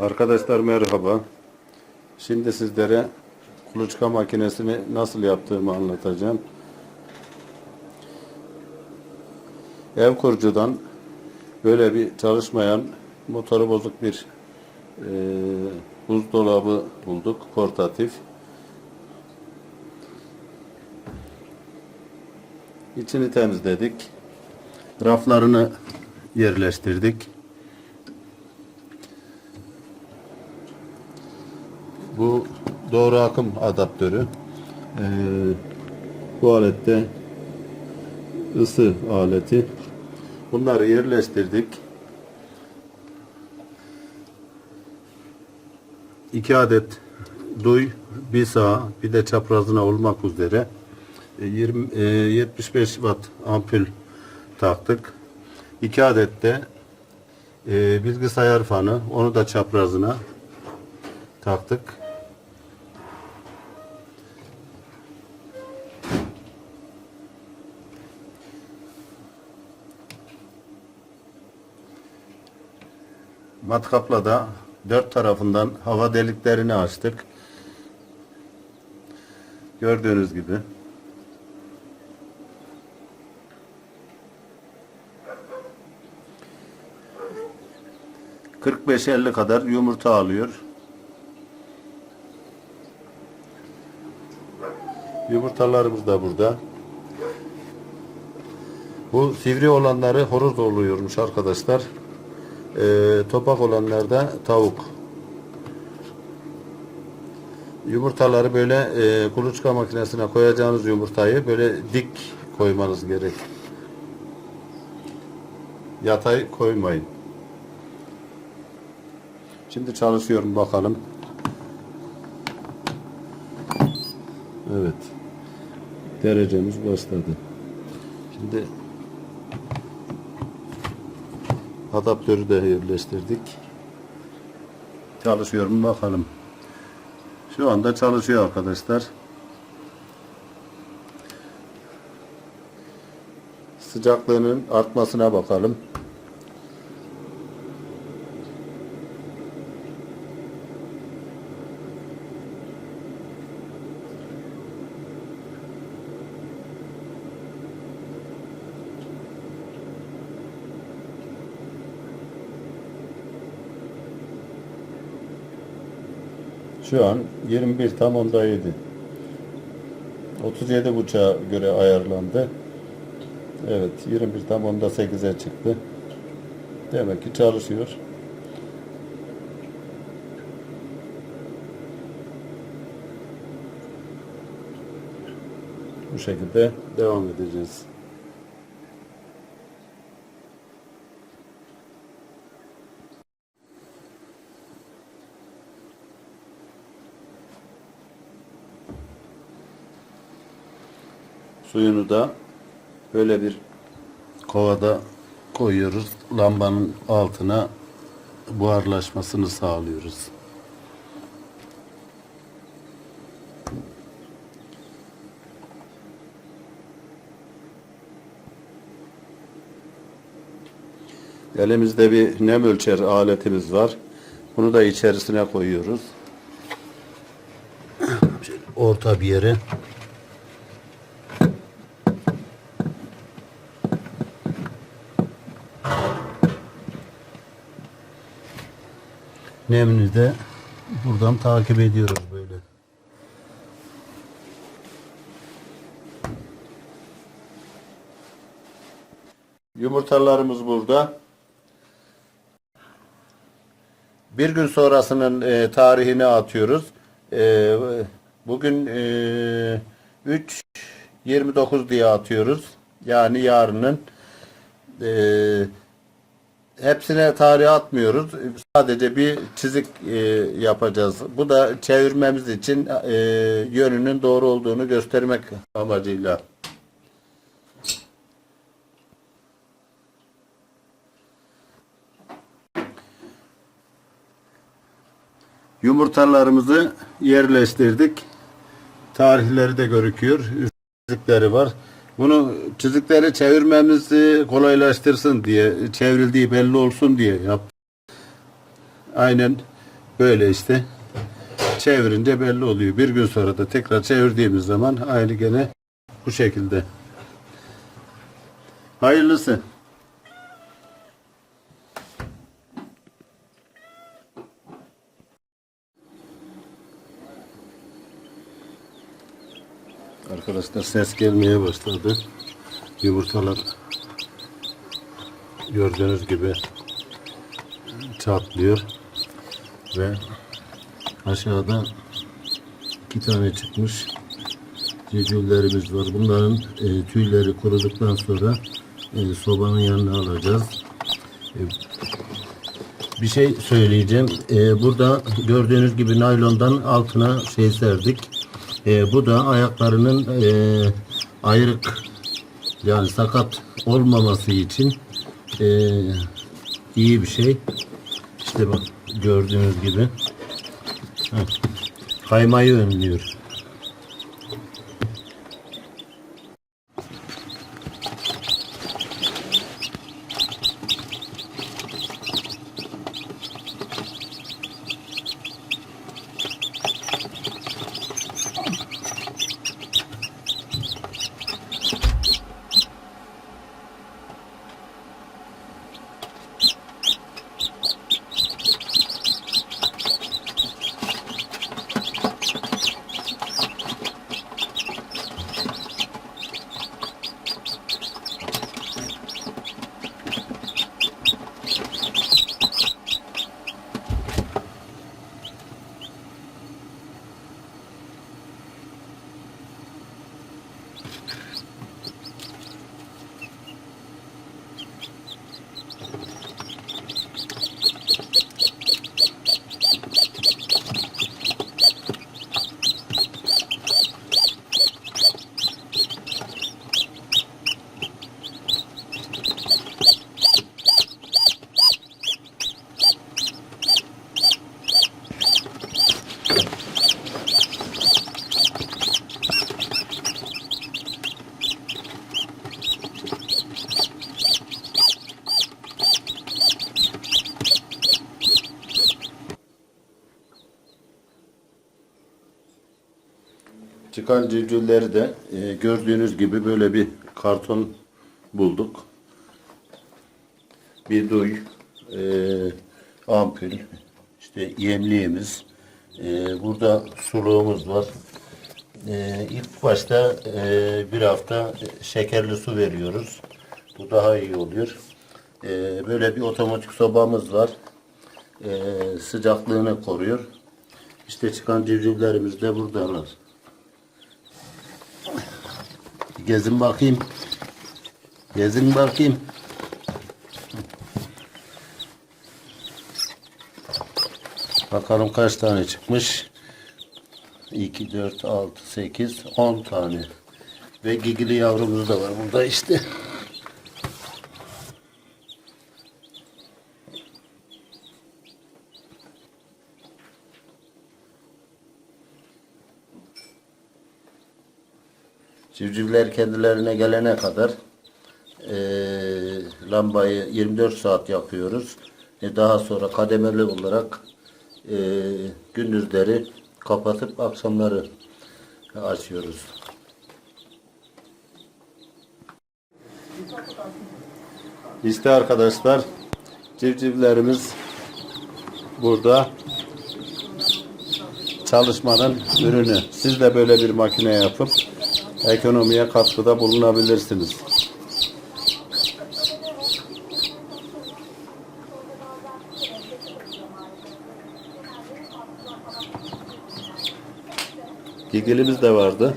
Arkadaşlar merhaba. Şimdi sizlere kuluçka makinesini nasıl yaptığımı anlatacağım. Ev kurucudan böyle bir çalışmayan motoru bozuk bir e, buzdolabı bulduk portatif. İçini temizledik. Raflarını yerleştirdik. Bu doğru akım adaptörü. Ee, bu alette ısı aleti. Bunları yerleştirdik. İki adet duy, bir sağ, bir de çaprazına olmak üzere e, 20, e, 75 watt ampul taktık. İki adet de e, bilgisayar fanı, onu da çaprazına taktık. Matkapla da dört tarafından hava deliklerini açtık. Gördüğünüz gibi. ...45-50 kadar yumurta alıyor. Yumurtalarımız da burada. Bu sivri olanları horoz oluyormuş arkadaşlar. Ee, topak olanlar da tavuk. Yumurtaları böyle e, kuluçka makinesine koyacağınız yumurtayı böyle dik koymanız gerek. Yatay koymayın. Şimdi çalışıyorum bakalım. Evet. Derecemiz başladı. Şimdi adaptörü de yerleştirdik. Çalışıyorum bakalım. Şu anda çalışıyor arkadaşlar. Sıcaklığının artmasına bakalım. Şu an 21 tam onda 7. 37 buçuğa göre ayarlandı. Evet 21 tam onda 8'e çıktı. Demek ki çalışıyor. Bu şekilde devam edeceğiz. Suyunu da böyle bir kovada koyuyoruz. Lambanın altına buharlaşmasını sağlıyoruz. Elimizde bir nem ölçer aletimiz var. Bunu da içerisine koyuyoruz. Orta bir yere. Nemini de buradan takip ediyoruz böyle. Yumurtalarımız burada. Bir gün sonrasının e, tarihini atıyoruz. E, bugün e, 3 29 diye atıyoruz. Yani yarının e, hepsine tarih atmıyoruz. Sadece bir çizik e, yapacağız. Bu da çevirmemiz için e, yönünün doğru olduğunu göstermek amacıyla. Yumurtalarımızı yerleştirdik. Tarihleri de görüküyor. Çizikleri var. Bunu çizikleri çevirmemizi kolaylaştırsın diye, çevrildiği belli olsun diye yaptım. Aynen Böyle işte çevirince belli oluyor. Bir gün sonra da tekrar çevirdiğimiz zaman aynı gene bu şekilde. Hayırlısı. Arkadaşlar ses gelmeye başladı. Yumurtalar gördüğünüz gibi çatlıyor ve aşağıda iki tane çıkmış civcivlerimiz var. Bunların e, tüyleri kuruduktan sonra e, sobanın yanına alacağız. E, bir şey söyleyeceğim. E, burada gördüğünüz gibi naylondan altına şey serdik. E, bu da ayaklarının e, ayrık yani sakat olmaması için e, iyi bir şey. İşte bak gördüğünüz gibi Heh. kaymayı önlüyor. Çıkan civcivleri de e, gördüğünüz gibi böyle bir karton bulduk. Bir duy, e, ampul, işte yemliğimiz, e, burada suluğumuz var. E, ilk başta e, bir hafta şekerli su veriyoruz. Bu daha iyi oluyor. E, böyle bir otomatik sobamız var. E, sıcaklığını koruyor. İşte çıkan civcivlerimiz de buradalar. Gezin bakayım. Gezin bakayım. Bakalım kaç tane çıkmış. 2, 4, 6, 8, 10 tane. Ve gigili yavrumuz da var burada işte. Civcivler kendilerine gelene kadar eee, lambayı 24 saat yakıyoruz. E, daha sonra kademeli olarak eee, gündüzleri kapatıp akşamları açıyoruz. İşte arkadaşlar civcivlerimiz burada çalışmanın ürünü. Siz de böyle bir makine yapıp ekonomiye katkıda bulunabilirsiniz. Gigilimiz de vardı.